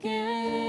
속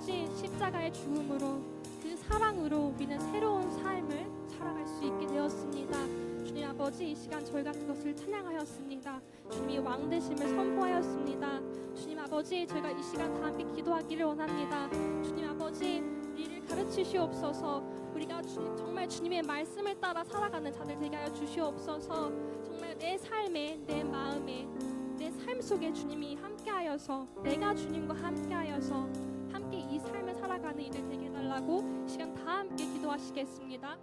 십자가의 죽음으로 그 사랑으로 우리는 새로운 삶을 살아갈 수 있게 되었습니다. 주님 아버지 이 시간 저희가 그것을 찬양하였습니다. 주님이 왕 되심을 선포하였습니다. 주님 아버지 저희가 이 시간 다 함께 기도하기를 원합니다. 주님 아버지 우리를 가르치시옵소서 우리가 주, 정말 주님의 말씀을 따라 살아가는 자들 되게 하여 주시옵소서 정말 내 삶에 내 마음에 내 삶 속에 주님이 함께하여서 내가 주님과 함께하여서 살아가는 이들 되게 해달라고 이 시간 다 함께 기도하시겠습니다.